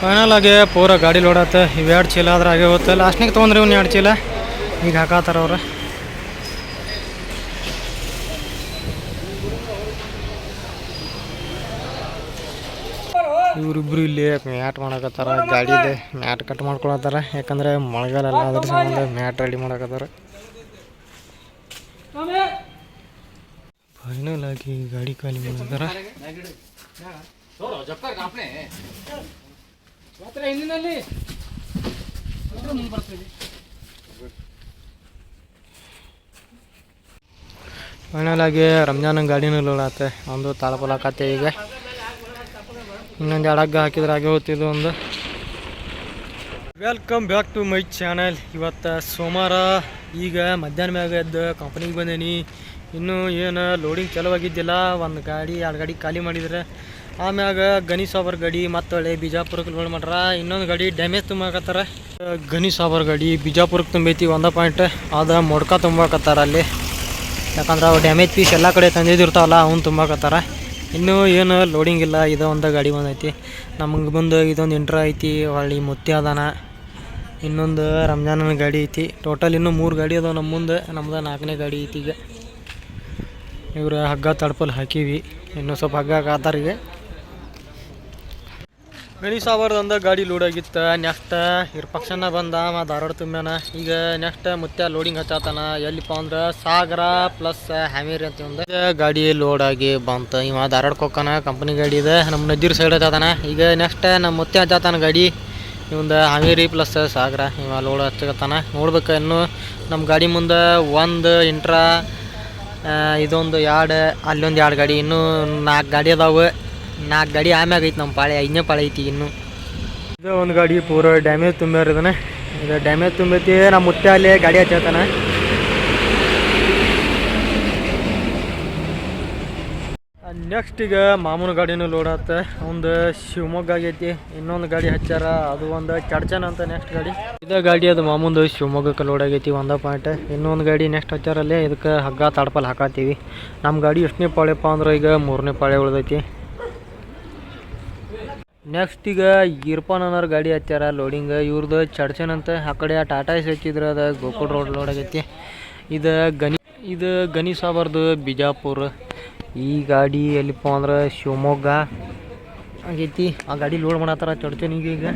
Final ಆಗಿ ಪೂರ ಗಾಡಿ ಲೋಡತ್ತೆ ಇವ್ ಇವೆರಡು ಚೀಲ ಆದ್ರೆ ಆಗಿ ಹೋಗುತ್ತೆ ಲಾಸ್ಟ್ನಿಗೆ ತೊಗೊಂಡ್ರಿ ಇವ್ನು ಎರಡು ಚೀಲ. ಈಗ ಹಾಕತ್ತಾರ ಅವ್ರು. ಇವ್ರಿಬ್ರು ಇಲ್ಲಿ ಮ್ಯಾಟ್ ಮಾಡಕತ್ತಾರ. ಗಾಡಿದೆ ಮ್ಯಾಟ್ ಕಟ್ ಮಾಡ್ಕೊಳತ್ತಾರ. ಯಾಕಂದ್ರೆ ಮಳೆಗಾಲ ಎಲ್ಲ ಅದ್ರ ಸಂಬಂಧ ಮ್ಯಾಟ್ ರೆಡಿ ಮಾಡಕತ್ತಾರ. ಫೈನಲ್ ಆಗಿ ಗಾಡಿ ಖಾಲಿ ಮಾಡಿದಾರ ಫೈನಲ್ ಆಗಿ ರಂಜಾನ್ ಗಾಡಿನೂ ಲೋಡ್ ಆತೆ ಒಂದು ತಾಳಪಲ ಕತ್ತೆ ಈಗ ಇನ್ನೊಂದು ಎಡಗ್ಗ ಹಾಕಿದ್ರೆ ಹಾಗೆ ಹೋಗ್ತಿದ್ದು ಒಂದು. Welcome back to my channel ಇವತ್ತು ಸೋಮವಾರ ಈಗ ಮಧ್ಯಾಹ್ನ ಮ್ಯಾಗ ಎದ್ದು ಕಂಪ್ನಿಗೆ ಬಂದೇನಿ. ಇನ್ನೂ ಏನು ಲೋಡಿಂಗ್ ಚಲುವಾಗಿದ್ದಿಲ್ಲ. ಒಂದು ಗಾಡಿ, ಎರಡು ಗಾಡಿ ಖಾಲಿ ಮಾಡಿದ್ರೆ ಆಮ್ಯಾಗ ಗಣಿ ಸಾಬರ್ ಗಾಡಿ ಮತ್ತೆ ಹೊಳೆ ಬಿಜಾಪುರಕ್ಕೆ ಲೋಡ್ ಮಾಡ್ರ ಇನ್ನೊಂದು ಗಾಡಿ ಡ್ಯಾಮೇಜ್ ತುಂಬಾಕತ್ತಾರ ಗಣಿ ಸಾಬರ್ ಗಾಡಿ ಬಿಜಾಪುರಕ್ಕೆ ತುಂಬೈತಿ ಒಂದ ಪಾಯಿಂಟ್ ಅದ ಮೊಡ್ಕ ತುಂಬಾಕತ್ತಾರ ಅಲ್ಲಿ. ಯಾಕಂದ್ರೆ ಅವು ಡ್ಯಾಮೇಜ್ ಪೀಸ್ ಎಲ್ಲ ಕಡೆ ತಂದಿದ್ದಿರ್ತಾವಲ್ಲ, ಅವ್ನು ತುಂಬಾಕತ್ತಾರ ಇನ್ನೂ ಏನು ಲೋಡಿಂಗ್ ಇಲ್ಲ, ಇದು ಒಂದು ಗಾಡಿ ಬಂದೈತಿ ನಮಗೆ ಬಂದು ಇದೊಂದು ಇಂಟ್ರ ಐತಿ, ಹೊಳ್ಳಿ ಮುತ್ತಿ ಅದಾನ. ಇನ್ನೊಂದು ರಂಜಾನನ ಗಾಡಿ ಐತಿ. ಟೋಟಲ್ ಇನ್ನೂ ಮೂರು ಗಾಡಿ ಅದಾವೆ ನಮ್ಮ ಮುಂದೆ, ನಮ್ದು ನಾಲ್ಕನೇ ಗಾಡಿ ಐತಿ ಈಗ. ಇವ್ರು ಹಗ್ಗ ತಡ್ಪಲ್ ಹಾಕೀವಿ. ಇನ್ನೂ ಸ್ವಲ್ಪ ಹಗ್ಗ ಹಾಕಾತಾರ ಈಗ ಗಣಿ ಅಂದ ಗಾಡಿ ಲೋಡ್ ಆಗಿತ್ತು ನೆಕ್ಸ್ಟ್ ಇರ್ಪಕ್ಷನ ಬಂದ ಮಾ ಧಾರವಾಡ ತುಂಬ್ಯಾನ. ಈಗ ನೆಕ್ಸ್ಟ್ ಮತ್ತೆ ಲೋಡಿಂಗ್ ಹಚ್ಚಾತಾನ. ಎಲ್ಲಿಪ್ಪ ಅಂದ್ರೆ ಸಾಗರ ಪ್ಲಸ್ ಹ್ಯಾಮೇರಿ ಅಂತ ಒಂದು ಗಾಡಿ ಲೋಡ್ ಆಗಿ ಬಂತು. ಇವ ಧಾರವಾಡಕ್ಕೆ ಹೋಗ್ತಾನ ಕಂಪ್ನಿ ಗಾಡಿ ಇದೆ. ನಮ್ಮ ನದಿರ್ ಸೈಡ್ ಹಚ್ಚಾತಾನ. ಈಗ ನೆಕ್ಸ್ಟ್ ನಮ್ಮ ಮುತ್ತೆ ಹಚ್ಚಾತಾನ ಗಾಡಿ. ಇವಂದ ಹಾವೇರಿ ಪ್ಲಸ್ ಸಾಗರ ಇವ ಲೋಡ್ ಹಚ್ಚಕತ್ತಾನ ನೋಡ್ಬೇಕು ಇನ್ನು ನಮ್ಮ ಗಾಡಿ ಮುಂದೆ ಒಂದು ಇಂಟ್ರಾ ಇದೊಂದು ಎರಡು, ಅಲ್ಲೊಂದು ಎರಡು ಗಾಡಿ. ಇನ್ನೂ ನಾಲ್ಕು ಗಾಡಿ ಅದಾವೆ. ನಾಲ್ಕು ಗಾಡಿ ಆಮ್ಯಾಗ ಐತಿ, ನಮ್ಮ ಪಾಳೆ, ಐದನೇ ಪಾಳೆ ಐತಿ ಇನ್ನು. ಇದು ಒಂದು ಗಾಡಿ ಪೂರ ಡ್ಯಾಮೇಜ್ ತುಂಬ್ಯಾರ ಇದನ್ನ ಇದು ಡ್ಯಾಮೇಜ್ ತುಂಬೈತಿ ನಮ್ಮ ಮುತ್ತೆ ಅಲ್ಲಿ ಗಾಡಿ ಹಚ್ಚತಾನ ನೆಕ್ಸ್ಟ್ ಈಗ ಮಾಮೂನ್ ಗಾಡಿನೂ ಲೋಡ್ ಆತ. ಒಂದು ಶಿವಮೊಗ್ಗ ಆಗೈತಿ, ಇನ್ನೊಂದು ಗಾಡಿ ಹಚ್ಚಾರ ಅದು ಒಂದು ಚಡ್ಚನ ಅಂತ ನೆಕ್ಸ್ಟ್ ಗಾಡಿ. ಇದೇ ಗಾಡಿ ಅದು ಮಾಮೂಂದು ಶಿವಮೊಗ್ಗಕ್ಕೆ ಲೋಡ್ ಆಗೈತಿ, ಒಂದ ಪಾಯಿಂಟ್ ಇನ್ನೊಂದು ಗಾಡಿ ನೆಕ್ಸ್ಟ್ ಹಚ್ಚಾರಲ್ಲೇ ಇದಕ್ಕೆ ಹಗ್ಗ ತಾಡ್ಪಲ್ಲಿ ಹಾಕತ್ತೀವಿ ನಮ್ಮ ಗಾಡಿ ಎಷ್ಟನೇ ಪಾಳೆಪ್ಪ ಅಂದ್ರೆ ಈಗ ಮೂರನೇ ಪಾಳೆ ಉಳ್ದೈತಿ. ನೆಕ್ಸ್ಟ್ ಈಗ ಇರ್ಪಾನ್ ಅನ್ನೋರು ಗಾಡಿ ಹಚ್ಚಾರ ಲೋಡಿಂಗ್ ಇವ್ರದ್ದು ಚಡ್ಚನ್ ಅಂತ ಆ ಕಡೆ ಟಾಟಾ ಎಸ್ ಹಚ್ಚಿದ್ರೆ, ಅದು ಗೋಕುಲ್ ರೋಡ್ ಲೋಡ್ ಆಗೈತಿ. ಇದು ಗನಿ ಇದು ಗನಿ ಸಾಬಾರ್ದು ಬಿಜಾಪುರ. ಈ ಗಾಡಿ ಎಲ್ಲಿಪ್ಪ ಅಂದ್ರೆ ಶಿವಮೊಗ್ಗ ಆಗೈತಿ. ಆ ಗಾಡಿ ಲೋಡ್ ಮಾಡತ್ತಾರ ಚಡ್ಚನಿಗೆ ಈಗ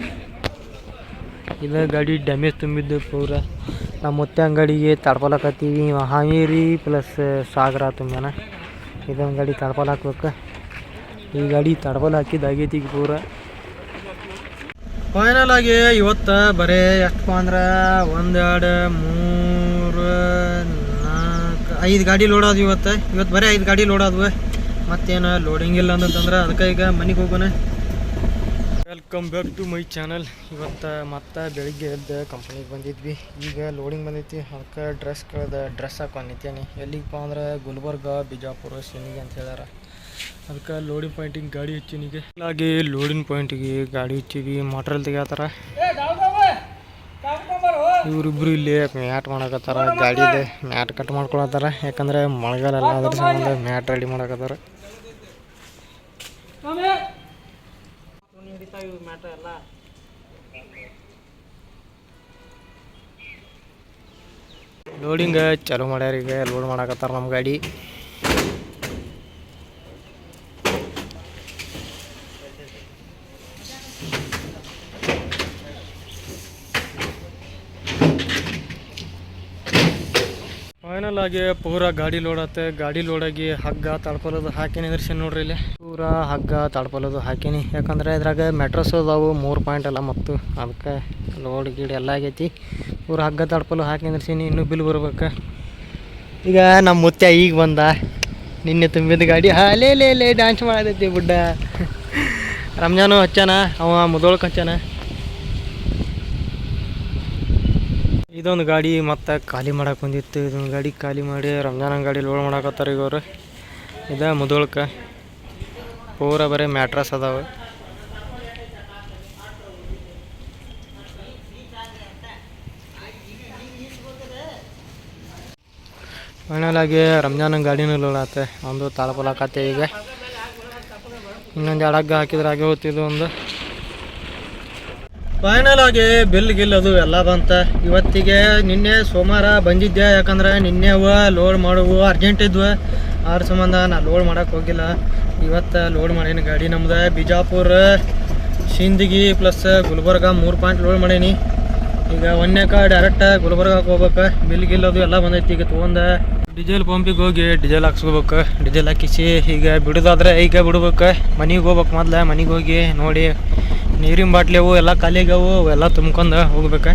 ಇದು ಗಾಡಿ ಡ್ಯಾಮೇಜ್ ತುಂಬಿದ್ದು ಪೂರ. ನಮ್ಮ ಮುತ್ತೆ ಅಂಗಡಿಗೆ ತಡ್ಪಾಲಾಕತ್ತೀವಿ ಹಾವೇರಿ ಪ್ಲಸ್ ಸಾಗರ ತುಂಬ್ಯಾನ. ಇದೊಂದು ಗಾಡಿ ತಡ್ಕೊಲ್ ಹಾಕ್ಬೇಕು. ಈ ಗಾಡಿ ತಡ್ಕೊಲ್ ಹಾಕಿದ್ದಾಗೈತಿ ಈಗ ಪೂರ. ಫೈನಲ್ ಆಗಿ ಇವತ್ತು ಬರೀ ಎಷ್ಟಪ್ಪ ಅಂದ್ರೆ ಒಂದೆರಡು ಮೂರು, ನಾಲ್ಕು, ಐದು ಗಾಡಿ ಲೋಡಾದ್ವಿ ಇವತ್ತು. ಇವತ್ತು ಬರೀ ಐದು ಗಾಡಿ ಲೋಡಾದ್ವು ಮತ್ತೇನು ಲೋಡಿಂಗ್ ಇಲ್ಲ ಅಂತಂದ್ರೆ ಅದಕ್ಕೆ ಈಗ ಮನೆಗೆ ಹೋಗೋಣ. Welcome back to my channel ಇವತ್ತು ಮತ್ತೆ ಬೆಳಿಗ್ಗೆ ಎದ್ದು ಕಂಪ್ನಿಗೆ ಬಂದಿದ್ವಿ. ಈಗ ಲೋಡಿಂಗ್ ಬಂದೈತಿ. ಅದಕ್ಕೆ ಡ್ರೆಸ್ ಕಳೆದ ಡ್ರೆಸ್ ಹಾಕೊಂಡು ನಿಂತೇನಿ. ಎಲ್ಲಿಗಪ್ಪ ಅಂದ್ರೆ ಗುಲ್ಬರ್ಗ, ಬಿಜಾಪುರ ಸಿನಿಗೆ ಅಂತ ಹೇಳ್ಯಾರ. ಅದಕ್ಕೆ ಲೋಡಿಂಗ್ ಪಾಯಿಂಟಿಗೆ ಗಾಡಿ ಹಚ್ಚಿನಿಗೆ ಹಾಗೆ ಲೋಡಿಂಗ್ ಪಾಯಿಂಟಿಗೆ ಗಾಡಿ ಹಚ್ಚಿವಿ ಮೋಟ್ರಲ್ ತೆಗಿಯತ್ತಾರ. ಇವರಿಬ್ರು ಇಲ್ಲಿ ಮ್ಯಾಟ್ ಮಾಡಕತ್ತಾರ ಗಾಡಿದೆ ಮ್ಯಾಟ್ ಕಟ್ ಮಾಡ್ಕೊಳತ್ತಾರ. ಯಾಕಂದ್ರೆ ಮಳೆಗಾಲ ಎಲ್ಲ ಅದ್ರ ಸಂಬಂಧ ಮ್ಯಾಟ್ ರೆಡಿ ಮಾಡಕತ್ತಾರ. ಲೋಡಿಂಗ್ ಚಾಲೂ ಮಾಡ್ಯಾರ ಈಗ ಲೋಡ್ ಮಾಡಕತ್ತಾರ ನಮ್ಮ ಗಾಡಿ. ಫೈನಲ್ ಆಗಿ ಪೂರ ಗಾಡಿ ಲೋಡ್ ಆತೆ ಗಾಡಿ ಲೋಡಾಗಿ ಹಗ್ಗ ತಡ್ಕೊಳೋದು ಹಾಕಿ ನಿಂದ್ರಿಸಿ ನೋಡ್ರಿ ಇಲ್ಲಿ. ಪೂರ ಹಗ್ಗ ತಡ್ಕೊಳೋದು ಹಾಕಿನಿ. ಯಾಕಂದ್ರೆ ಇದ್ರಾಗ ಮೆಟ್ರಸ್ ಅದಾವು ಮೂರು ಪಾಯಿಂಟ್ ಎಲ್ಲ ಮತ್ತು. ಅದಕ್ಕೆ ಲೋಡ್ ಗೀಡ್ ಎಲ್ಲ ಆಗೈತಿ. ಪೂರ ಹಗ್ಗ ತಡ್ಪಲು ಹಾಕಿ ನಿಂದ್ರಸೀನಿ ಇನ್ನೂ ಬಿಲ್ ಬರ್ಬೇಕು. ಈಗ ನಮ್ಮ ಮುತ್ಯ ಈಗ ಬಂದ. ನಿನ್ನೆ ತುಂಬಿದ ಗಾಡಿ. ಹಾಲೇ ಲೇ ಲೇ ಡ್ಯಾನ್ಸ್ ಮಾಡತೈತಿ ಬುಡ್ಡ. ರಂಜಾನು ಹಚ್ಚಾನ? ಅವ ಮುದೋಳ್ಕ ಹಚ್ಚಾನ? ಇದೊಂದು ಗಾಡಿ ಮತ್ತೆ ಖಾಲಿ ಮಾಡಕ್ಕೆ ಬಂದಿತ್ತು. ಇದೊಂದು ಗಾಡಿ ಖಾಲಿ ಮಾಡಿ ರಂಜಾನ ಗಾಡಿ ಲೋಡ್ ಮಾಡಕತ್ತಾರ ಅವರು ಇದ ಮುದೋಳ್ಕ. ಪೂರ ಬರೀ ಮ್ಯಾಟ್ರಸ್ ಅದಾವೆ. ಫೈನಲ್ ಆಗಿ ರಂಜಾನ ಗಾಡಿನೂ ಲೋಡ್ ಆತೆ. ಒಂದು ತಾಳಪಲ ಹಾಕತ್ತೆ ಈಗ. ಇನ್ನೊಂದು ಎರಡು ಹಗ್ಗ ಹಾಕಿದ್ರೆ ಹಾಗೆ ಹೋಗ್ತಿದ್ದು ಒಂದು. ಫೈನಲ್ ಆಗಿ ಬಿಲ್ ಗಿಲ್ ಅದು ಎಲ್ಲ ಬಂತ. ಇವತ್ತಿಗೆ ನಿನ್ನೆ ಸೋಮವಾರ ಬಂದಿದ್ದೆ ಯಾಕಂದ್ರೆ ನಿನ್ನೆ ಅವ ಲೋಡ್ ಮಾಡುವು ಅರ್ಜೆಂಟ್ ಇದ್ವು. ಅದ್ರ ಸಂಬಂಧ ನಾ ಲೋಡ್ ಮಾಡಕ್ಕೆ ಹೋಗಿಲ್ಲ. ಇವತ್ತು ಲೋಡ್ ಮಾಡೀನಿ ಗಾಡಿ ನಮ್ದು. ಬಿಜಾಪುರ, ಸಿಂದಗಿ ಪ್ಲಸ್ ಗುಲ್ಬರ್ಗ ಮೂರು ಪಾಯಿಂಟ್ ಲೋಡ್ ಮಾಡೀನಿ. ಈಗ ಒಂದ್ನೇಕ ಡೈರೆಕ್ಟ್ ಗುಲ್ಬರ್ಗಕ್ಕೆ ಹೋಗ್ಬೇಕು. ಬಿಲ್ ಗಿಲ್ ಅದು ಎಲ್ಲ ಬಂದೈತಿ. ಈಗ ತೊಗೊಂಡು ಡೀಸೆಲ್ ಪಂಪಿಗೆ ಹೋಗಿ ಡೀಸೆಲ್ ಹಾಕ್ಸ್ಕೋಬೇಕು. ಡೀಸೆಲ್ ಹಾಕಿಸಿ ಈಗ ಬಿಡೋದಾದ್ರೆ ಈಗ ಬಿಡ್ಬೇಕು. ಮನೆಗೆ ಹೋಗ್ಬೇಕು ಮೊದ್ಲು. ಮನೆಗೆ ಹೋಗಿ ನೋಡಿ ನೀರಿನ ಬಾಟ್ಲಿ ಅವು, ಎಲ್ಲ ಖಾಲಿ ಆಗ್ಯಾವು ಅವೆಲ್ಲ ತುಂಬ್ಕೊಂಡು ಹೋಗ್ಬೇಕು.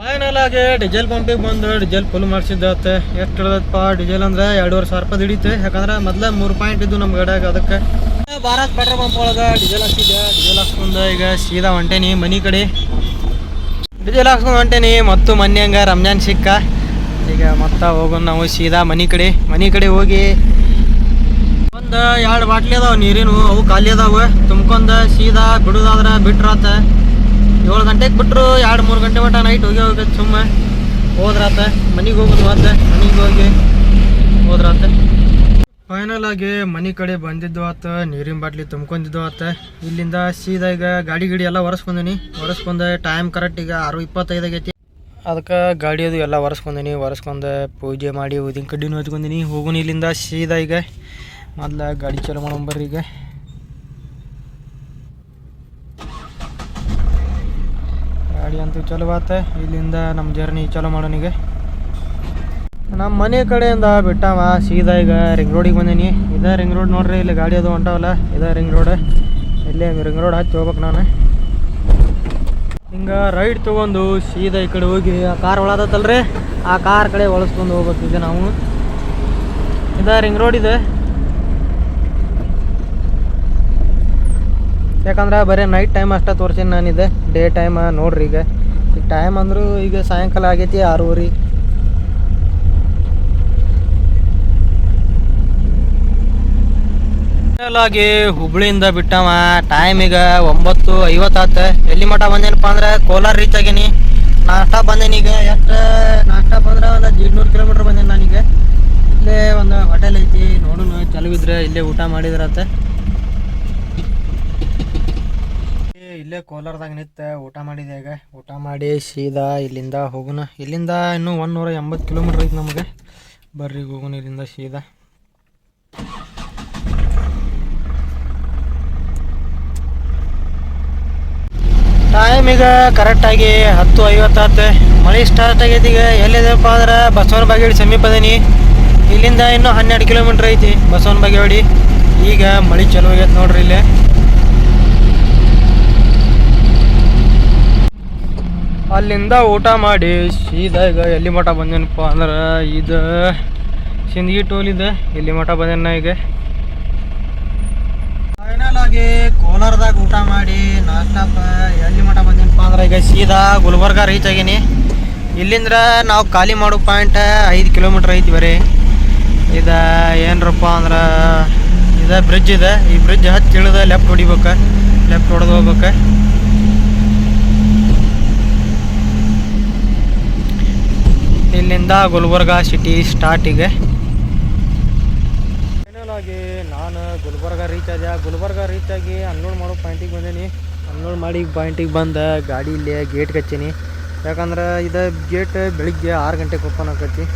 ಫೈನಲ್ ಆಗಿ ಡೀಸೆಲ್ ಪಂಪಿಗೆ ಬಂದು ಡೀಸೆಲ್ ಫುಲ್ ಮಾಡಿಸಿದ್ದಾತ. ಎಷ್ಟು ಹಿಡ್ದಪ್ಪ ಡೀಸೆಲ್ ಅಂದ್ರೆ ಎರಡೂವರೆ ಸಾವಿರ ರೂಪಾಯಿ ಹಿಡಿತೆ. ಯಾಕಂದ್ರೆ ಮೊದಲ ಮೂರು ಪಾಯಿಂಟ್ ಇದ್ದು ನಮ್ಮ ಗಾಡ್ಯಾಗ ಅದಕ್ಕೆ. ಭಾರತ್ ಪೆಟ್ರೋಲ್ ಪಂಪ್ ಒಳಗೆ ಡೀಸೆಲ್ ಹಾಕ್ಸಿದ್ದೆ. ಡೀಸೆಲ್ ಹಾಕ್ಸ್ಕೊಂಡು ಈಗ ಸೀದಾ ಹೊಂಟೇನಿ ಮನೆ ಕಡೆ. ಡೀಸೆಲ್ ಹಾಕ್ಸ್ಕೊಂಡು ಹೊಂಟೇನಿ, ಮತ್ತು ಮೊನ್ನೆ ಹಂಗ ರಂಜಾನ್ ಸಿಕ್ಕ. ಈಗ ಮತ್ತೆ ಹೋಗೋಣ ನಾವು ಸೀದಾ ಮನೆ ಕಡೆ. ಮನೆ ಕಡೆ ಹೋಗಿ ಒಂದು ಎರಡು ಬಾಟ್ಲಿ ಅದಾವ, ನೀರಿನ ಅವು ಖಾಲಿ ಅದಾವ. ತುಂಬ್ಕೊಂಡ ಸೀದಾ ಬಿಡುದಾದ್ರ ಬಿಟ್ರಾತ. ಏಳು ಗಂಟೆಗೆ ಬಿಟ್ರು, ಎರಡು ಮೂರು ಗಂಟೆ ಮಟ್ಟ ನೈಟ್ ಹೋಗಿ ಹೋಗತ್ತೆ ಸುಮ್ಮ. ಹೋದ್ರಾತ. ಮನೆಗೆ ಹೋಗೋದು ಮತ್ತೆ ಮನೆಗೆ ಹೋಗಿ ಹೋದ್ರಾತ. ಫೈನಲ್ ಆಗಿ ಮನೆ ಕಡೆ ಬಂದಿದ್ದು ಆತ ನೀರಿನ ಬಾಟ್ಲಿ ತುಂಬ್ಕೊಂಡಿದ್ದು ಆತ ಇಲ್ಲಿಂದ ಸೀದಾ ಈಗ ಗಾಡಿ ಗಿಡಿ ಎಲ್ಲ ಒರೆಸ್ಕೊಂದಿನಿ. ಒರೆಸ್ಕೊಂಡೆ ಟೈಮ್ ಕರೆಕ್ಟ್ ಈಗ ಆರು ಇಪ್ಪತ್ತೈದಾಗೈತಿ ಅದಕ್ಕೆ ಗಾಡಿ ಅದು ಎಲ್ಲ ಒರೆಸ್ಕೊಂದಿನಿ. ಒರೆಸ್ಕೊಂಡೆ ಪೂಜೆ ಮಾಡಿ ಉದಿನ ಕಡ್ಡಿನೂ ಹಚ್ಕೊಂದಿನಿ ಹೋಗುನಿ ಇಲ್ಲಿಂದ ಸೀದಾ ಈಗ ಮೊದ್ಲ ಗಾಡಿ ಚಾಲು ಮಾಡೋಂಬರ್ರಿ ಈಗ. ಗಾಡಿ ಅಂತೂ ಚಲೋ ಆತ, ಇಲ್ಲಿಂದ ನಮ್ಮ ಜರ್ನಿ ಚಲೋ ಮಾಡೋನಿಗೆ ನಮ್ಮ ಮನೆ ಕಡೆಯಿಂದ ಬಿಟ್ಟವ, ಸೀದಾ ಈಗ ರಿಂಗ್ ರೋಡಿಗೆ ಬಂದೀನಿ. ಇದೇ ರಿಂಗ್ ರೋಡ್ ನೋಡ್ರಿ, ಇಲ್ಲಿ ಗಾಡಿ ಅದು ಹೊಂಟಾವಲ್ಲ, ಇದೇ ರಿಂಗ್ ರೋಡ್ ಇಲ್ಲೇ ರಿಂಗ್ ರೋಡ್ ಹಚ್ಚಿ ಹೋಗ್ಬೇಕು ನಾನು. ಹಿಂಗೆ ರೈಡ್ ತೊಗೊಂಡು ಸೀದಾ ಈ ಕಡೆ ಹೋಗಿ, ಆ ಕಾರ್ ಒಳದತ್ತಲ್ರಿ? ಆ ಕಾರ್ ಕಡೆ ಒಳಸ್ಕೊಂಡು ಹೋಗ್ಬೇಕು ಈಗ ನಾವು. ಇದ ರಿಂಗ್ ರೋಡ್ ಇದೆ. ಯಾಕಂದ್ರೆ ಬರೀ ನೈಟ್ ಟೈಮ್ ಅಷ್ಟೇ ನಾನು ನಾನಿದೆ. ಡೇ ಟೈಮ್ ನೋಡ್ರಿ ಈಗ. ಈಗ ಟೈಮ್ ಅಂದರೂ ಈಗ ಸಾಯಂಕಾಲ ಆಗೈತಿ ಆರೂರಿ ಆಗಿ ಹುಬ್ಳಿಯಿಂದ ಬಿಟ್ಟವ. ಟೈಮ್ ಈಗ ಒಂಬತ್ತು ಐವತ್ತಾತ. ಎಲ್ಲಿ ಮಠ ಬಂದೇನಪ್ಪ ಅಂದ್ರೆ ಕೋಲಾರ ರೀಚ್ ಆಗೀನಿ. ನಾಷ್ಟ ಬಂದೇನಿ ಈಗ. ಎಷ್ಟು ನಾಷ್ಟ ಬಂದ್ರೆ ಒಂದು ದೀಡ್ನೂರು ಕಿಲೋಮೀಟ್ರ್ ಬಂದೇನಿ ನಾನೀಗ. ಇಲ್ಲೇ ಒಂದು ಹೋಟೆಲ್ ಐತಿ ನೋಡೋಣ ಚಲುವಿದ್ರೆ ಇಲ್ಲೇ ಊಟ ಮಾಡಿದ್ರತ್ತೆ ಇಲ್ಲೇ ಕೋಲಾರದಾಗ ನಿತ್ತ ಊಟ ಮಾಡಿದೆ ಈಗ ಊಟ ಮಾಡಿ ಸೀದಾ ಇಲ್ಲಿಂದ ಹೋಗೋಣ. ಇಲ್ಲಿಂದ ಇನ್ನೂ ನೂರ ಎಂಬತ್ತು ಕಿಲೋಮೀಟ್ರ್ ಐತಿ ನಮಗೆ. ಬರ್ರಿ ಹೋಗೋಣ ಇಲ್ಲಿಂದ ಸೀದಾ. ಟೈಮ್ ಈಗ ಕರೆಕ್ಟಾಗಿ ಹತ್ತು ಐವತ್ತಾತು ಮಳೆ ಸ್ಟಾರ್ಟ್ ಆಗೈತಿ ಈಗ. ಎಲ್ಲಿದೆಪ್ಪ ಅಂದ್ರೆ ಬಸವನ ಬಾಗೇವಾಡಿ ಸಮೀಪ ಅದೀನಿ ಇಲ್ಲಿಂದ ಇನ್ನೂ ಹನ್ನೆರಡು ಕಿಲೋಮೀಟ್ರ್ ಐತಿ ಬಸವನ ಬಾಗೇವಾಡಿ ಈಗ ಮಳೆ ಚಲೋ ಆಗೈತೆ ನೋಡ್ರಿ ಇಲ್ಲೇ. ಅಲ್ಲಿಂದ ಊಟ ಮಾಡಿ ಸೀದಾ ಈಗ ಎಲ್ಲಿ ಮಠ ಬಂದೇನಪ್ಪ ಅಂದ್ರೆ ಇದು ಸಿಂದಗಿ ಟೋಲ್ ಇದೆ. ಎಲ್ಲಿ ಮಠ ಬಂದೇನ ಈಗ? ಫೈನಲ್ ಆಗಿ ಕೋಲಾರದಾಗ ಊಟ ಮಾಡಿ ನಾಷ್ಟಪ್ಪ ಎಲ್ಲಿ ಮಠ ಬಂದೇನಪ್ಪ ಅಂದ್ರೆ ಈಗ ಸೀದಾ ಗುಲ್ಬರ್ಗ ರೀಚ್ ಆಗೀನಿ. ಇಲ್ಲಿಂದ್ರ ನಾವು ಖಾಲಿ ಮಾಡೋ ಪಾಯಿಂಟ್ ಐದು ಕಿಲೋಮೀಟ್ರ್ ಐತಿ ಬರೀ. ಇದ ಏನರಪ್ಪ ಅಂದ್ರೆ ಇದ ಬ್ರಿಡ್ಜ್ ಇದೆ. ಈ ಬ್ರಿಡ್ಜ್ ಹತ್ತಿ ಇಳಿದ ಲೆಫ್ಟ್ ಹೊಡಿಬೇಕು. ಲೆಫ್ಟ್ ಹೊಡೆದು ಹೋಗ್ಬೇಕು. ಇಲ್ಲಿಂದ ಗುಲ್ಬರ್ಗ ಸಿಟಿ ಸ್ಟಾರ್ಟಿಗೆ. ಫೈನಲ್ ಆಗಿ ನಾನು ಗುಲ್ಬರ್ಗ ರೀಚ್ ಆದೆ. ಗುಲ್ಬರ್ಗ ರೀಚ್ ಆಗಿ ಅನ್ಲೋಡ್ ಮಾಡೋ ಪಾಯಿಂಟಿಗೆ ಬಂದೀನಿ. ಅನ್ಲೋಡ್ ಮಾಡಿ ಪಾಯಿಂಟಿಗೆ ಬಂದ ಗಾಡಿ ಇಲ್ಲಿ ಗೇಟ್ ಹಚ್ಚೀನಿ. ಯಾಕಂದ್ರೆ ಇದು ಗೇಟ್ ಬೆಳಿಗ್ಗೆ ಆರು ಗಂಟೆಗೆ ಓಪನ್ ಆಕೈತಿ.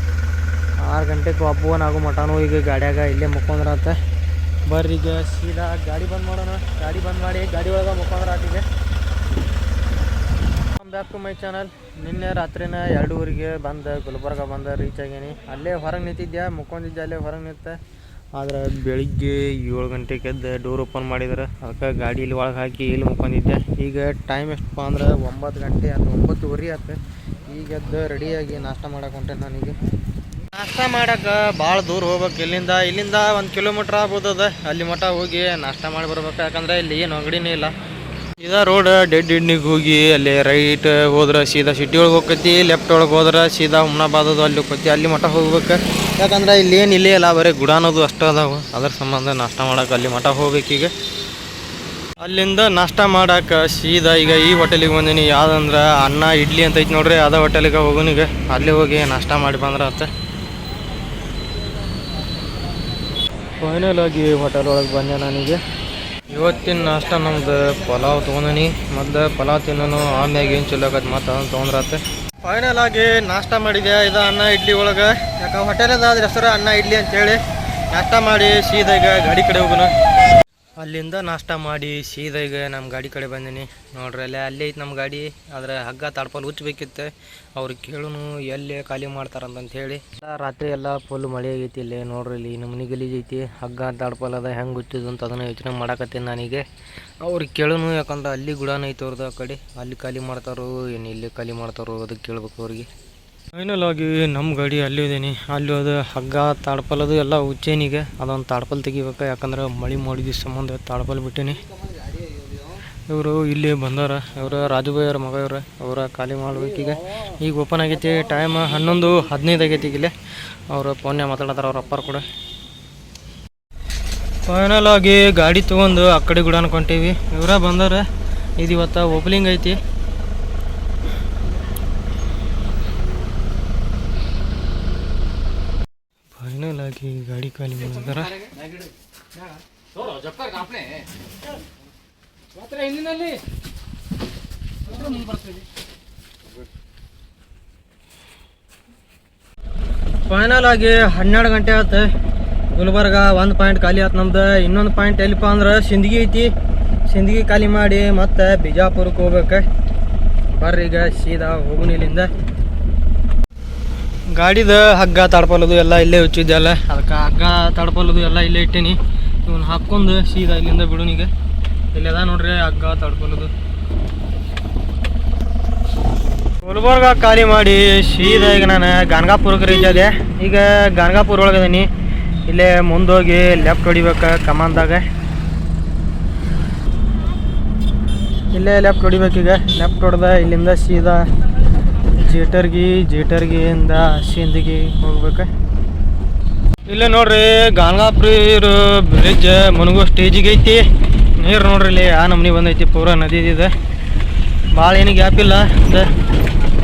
ಆರು ಗಂಟೆಗೆ ಓಪನ್ ಆಗೋ ಮಟನು ಈಗ ಗಾಡ್ಯಾಗ ಇಲ್ಲೇ ಮುಕ್ಕೊಂಡ್ರಾತ ಬರ್ರಿ ಈಗ ಸೀದಾ ಗಾಡಿ ಬಂದ್ ಮಾಡೋಣ. ಗಾಡಿ ಬಂದ್ ಮಾಡಿ ಗಾಡಿ ಒಳಗೆ ಮುಕ್ಕೊಂಡ್ರಾಟಿಗೆ ಬ್ಯಾಕ್ ಟು ಮೈ ಚಾನಲ್ ನಿನ್ನೆ ರಾತ್ರಿನ ಎರಡೂವರೆಗೆ ಬಂದು ಗುಲ್ಬರ್ಗ ಬಂದ ರೀಚ್ ಆಗೀನಿ. ಅಲ್ಲೇ ಹೊರಗೆ ನಿಂತಿದ್ದೆ ಮುಕ್ಕೊಂಡಿದ್ದೆ ಅಲ್ಲೇ ಹೊರಗೆ ನಿಂತೆ? ಆದ್ರೆ ಬೆಳಿಗ್ಗೆ ಏಳು ಗಂಟೆಗೆ ಎದ್ದು ಡೋರ್ ಓಪನ್ ಮಾಡಿದ್ರೆ. ಅದಕ್ಕೆ ಗಾಡಿ ಇಲ್ಲಿ ಒಳಗೆ ಹಾಕಿ ಇಲ್ಲಿ ಮುಕ್ಕೊಂಡಿದ್ದೆ. ಈಗ ಟೈಮ್ ಎಷ್ಟಪ್ಪ ಅಂದ್ರೆ ಒಂಬತ್ತು ಗಂಟೆ ಆಯ್ತು ಒಂಬತ್ತುವರೆ ಆಯ್ತು ಈಗ ಎದ್ದು ರೆಡಿಯಾಗಿ ನಾಷ್ಟ ಮಾಡಕ್ಕೆ ಹೊಂಟೆ ನನಗೆ ನಾಷ್ಟ ಮಾಡಕ್ಕೆ ಭಾಳ ದೂರ ಹೋಗ್ಬೇಕು. ಇಲ್ಲಿಂದ ಇಲ್ಲಿಂದ ಒಂದು ಕಿಲೋಮೀಟ್ರ್ ಆಗ್ಬೋದದ ಅಲ್ಲಿ ಮಠ ಹೋಗಿ ನಾಷ್ಟ ಮಾಡಿ ಬರ್ಬೇಕು. ಯಾಕಂದ್ರೆ ಇಲ್ಲಿ ಏನು ಅಂಗಡಿನೇ ಇಲ್ಲ. ಇದ ರೋಡ್ ಡೆಡ್ ಇಂಡಿಗೆ ಹೋಗಿ ಅಲ್ಲಿ ರೈಟ್ ಹೋದ್ರೆ ಸೀದಾ ಸಿಟಿ ಒಳಗೆ ಹೋಗತಿ ಲೆಫ್ಟ್ ಒಳಗೆ ಹೋದ್ರೆ ಸೀದಾ ಹುಮ್ನಾಬಾದದು ಅಲ್ಲಿ ಹೋಗತಿ ಅಲ್ಲಿ ಮಠ ಹೋಗ್ಬೇಕು. ಯಾಕಂದ್ರೆ ಇಲ್ಲಿ ಏನು ಇಲ್ಲೇ ಇಲ್ಲ, ಬರೀ ಗುಡಾನದು ಅಷ್ಟು ಅದಾವ. ಅದ್ರ ಸಂಬಂಧ ನಾಷ್ಟ ಮಾಡಕ್ಕೆ ಅಲ್ಲಿ ಮಠ ಹೋಗ್ಬೇಕೀಗ ಅಲ್ಲಿಂದ ನಾಷ್ಟ ಮಾಡಕ್ಕೆ ಸೀದಾ ಈಗ ಈ ಹೋಟೆಲಿಗೆ ಬಂದೀನಿ. ಯಾವ್ದಂದ್ರೆ ಅನ್ನ, ಇಡ್ಲಿ ಅಂತ ಐತಿ ನೋಡ್ರಿ, ಅದ ಹೋಟೆಲಿಗೆ ಹೋಗೋನಿಗೆ ಅಲ್ಲಿ ಹೋಗಿ ನಾಷ್ಟ ಮಾಡಿ ಬಂದ್ರೆ ಅಂತ ಫೈನಲ್ ಆಗಿ ಹೋಟೆಲ್ ಒಳಗೆ ಬಂದೆ ನನಗೆ. ಇವತ್ತಿನ ನಾಷ್ಟ ನಮ್ದು ಪಲಾವ್ ತೊಗೊಂಡಿ ಮತ್ತು ಪಲಾವ್ ತಿನ್ನೋನು ಆಮ್ಯಾಗ ಏನು ಚಲೋ ಆಗತ್ತೆ ಮತ್ತು ಅದನ್ನು ಫೈನಲ್ ಆಗಿ ನಾಷ್ಟ ಮಾಡಿದೆ. ಇದು ಅನ್ನ ಇಡ್ಲಿ ಒಳಗೆ. ಯಾಕೆ ಹೋಟೆಲ್ ಅದ್ರ ಹೆಸರು ಅನ್ನ ಇಡ್ಲಿ ಅಂತೇಳಿ. ನಾಷ್ಟ ಮಾಡಿ ಸೀದಾಗ ಗಾಡಿ ಕಡೆ ಹೋಗೋಣ ಅಲ್ಲಿಂದ ನಾಷ್ಟ ಮಾಡಿ ಸೀದಾ ಈಗ ನಮ್ಮ ಗಾಡಿ ಕಡೆ ಬಂದೀನಿ. ನೋಡ್ರಿ, ಅಲ್ಲೇ ಅಲ್ಲೇ ಐತೆ ನಮ್ಮ ಗಾಡಿ. ಆದರೆ ಹಗ್ಗ ತಾಡ್ಪಲ್ ಹುಚ್ಚಬೇಕಿತ್ತು ಅವ್ರು ಕೇಳುನು, ಎಲ್ಲಿ ಖಾಲಿ ಮಾಡ್ತಾರಂತಂಥೇಳಿ ರಾತ್ರಿ ಎಲ್ಲ ಫುಲ್ ಮಳೆ ಆಗೈತಿ ಇಲ್ಲಿ. ನೋಡ್ರಿ, ಇಲ್ಲಿ ನಮ್ಮ ಗಲೀಜು ಐತಿ ಹಗ್ಗ ತಾಡ್ಪಲ್ ಅದ, ಹೆಂಗೆ ಹುಚ್ಚಿದ್ದು ಅಂತ ಅದನ್ನ ಯೋಚನೆ ಮಾಡಕತ್ತೀನಿ ನನಗೆ. ಅವ್ರಿಗೆ ಕೇಳುನು, ಯಾಕಂದ್ರೆ ಅಲ್ಲಿ ಗುಡಾನ ಐತೆ ಅವ್ರದ್ದು ಆ ಕಡೆ. ಅಲ್ಲಿ ಖಾಲಿ ಮಾಡ್ತಾರೋ, ಏನು ಇಲ್ಲಿ ಖಾಲಿ ಮಾಡ್ತಾರೋ ಅದಕ್ಕೆ ಕೇಳ್ಬೇಕು ಅವ್ರಿಗೆ. ಫೈನಲ್ ಆಗಿ ನಮ್ಮ ಗಾಡಿ ಅಲ್ಲಿ ಇದ್ದೀನಿ ಅಲ್ಲಿ ಅದು ಹಗ್ಗ ತಾಡ್ಪಲದು ಎಲ್ಲ ಉಜ್ಜೇನಿಗೆ ಅದೊಂದು ತಾಡ್ಪಲ್ ತೆಗಿಬೇಕು. ಯಾಕಂದ್ರೆ ಮಳೆ ಮಾಡಿದ ಸಂಬಂಧ ತಾಡ್ಪಲ್ ಬಿಟ್ಟೀನಿ. ಇವರು ಇಲ್ಲಿ ಬಂದಾರ. ಇವರು ರಾಜುಬಾಯಿ ಅವ್ರ ಮಗ ಇವ್ರ. ಅವರ ಖಾಲಿ ಮಾಡ್ಬೇಕೀಗ ಈಗ. ಓಪನ್ ಆಗೈತಿ ಟೈಮ್ ಹನ್ನೊಂದು ಹದಿನೈದು ಆಗೈತಿ ಈಗ ಇಲ್ಲೇ. ಅವರು ಫೋನ್ಯಾಗ ಮಾತಾಡತ್ತಾರ ಅವ್ರ ಅಪ್ಪಾರ ಕೂಡ. ಫೈನಲ್ ಆಗಿ ಗಾಡಿ ತೊಗೊಂಡು ಆ ಕಡೆ ಗುಡ ಅನ್ಕೊಂತೀವಿ ಇವರ ಬಂದವ್ರ ಇದು ಇವತ್ತು ಓಪನಿಂಗ್ ಐತಿ. ಫೈನಲ್ ಆಗಿ ಗಾಡಿ ಖಾಲಿ ಮಾಡಿದಾರ ಫೈನಲ್ ಆಗಿ ಹನ್ನೆರಡು ಗಂಟೆ ಆಯ್ತು. ಗುಲ್ಬರ್ಗ ಒಂದು ಪಾಯಿಂಟ್ ಖಾಲಿ ಆಯ್ತು ನಮ್ದು. ಇನ್ನೊಂದು ಪಾಯಿಂಟ್ ಎಲ್ಲಿಪ್ಪ ಅಂದ್ರೆ ಸಿಂದಗಿ ಐತಿ. ಸಿಂದಗಿ ಖಾಲಿ ಮಾಡಿ ಮತ್ತೆ ಬಿಜಾಪುರಕ್ಕೆ ಹೋಗ್ಬೇಕು. ಬರ್ರಿ ಈಗ ಸೀದಾ ಹೋಗುನ್ ಇಲ್ಲಿಂದ ಗಾಡಿದ ಹಗ್ಗ ತಡ್ಪಲ್ಲದು ಎಲ್ಲ ಇಲ್ಲೇ ಹುಚ್ಚಿದ್ದೆಲ್ಲ ಅದಕ್ಕೆ ಹಗ್ಗ ತಡ್ಪಲ್ಲದು ಎಲ್ಲ ಇಲ್ಲೇ ಇಟ್ಟೀನಿ. ಇವನು ಹಾಕ್ಕೊಂಡು ಸೀದಾ ಇಲ್ಲಿಂದ ಬಿಡುನೀಗ ಇಲ್ಲದ ನೋಡ್ರಿ ಹಗ್ಗ ತಡ್ಪಲದು ಗುಲ್ಬರ್ಗ ಖಾಲಿ ಮಾಡಿ ಸೀದಾ ಈಗ ನಾನು ಗಾನ್ಗಾಪುರಕ್ಕೆ ರೀಚ್ ಆದೆ. ಈಗ ಗಾನ್ಗಾಪುರ ಒಳಗದೀನಿ ಇಲ್ಲೇ ಮುಂದೋಗಿ ಲೆಫ್ಟ್ ಹೊಡಿಬೇಕು ಕಮಾನ್ದಾಗ ಇಲ್ಲೇ ಲೆಫ್ಟ್ ಹೊಡಿಬೇಕೀಗ. ಲೆಫ್ಟ್ ಹೊಡೆದ ಇಲ್ಲಿಂದ ಸೀದಾ ಜೇಟರ್ಗಿ ಜೇಟರ್ಗಿಯಿಂದ ಸಿಂದಗಿ ಹೋಗ್ಬೇಕು. ಇಲ್ಲ ನೋಡ್ರಿ ಗಾನ್ಗಾಪುರ ಬ್ರಿಡ್ಜ್ ಮುನಗೋ ಸ್ಟೇಜಿಗೆ ಐತಿ. ನೀರು ನೋಡ್ರಿ ಇಲ್ಲಿ, ಆ ನಮ್ನಿ ಬಂದೈತಿ, ಪೂರಾ ನದಿ ಇದೆ ಭಾಳ ಏನು ಗ್ಯಾಪ್ ಇಲ್ಲ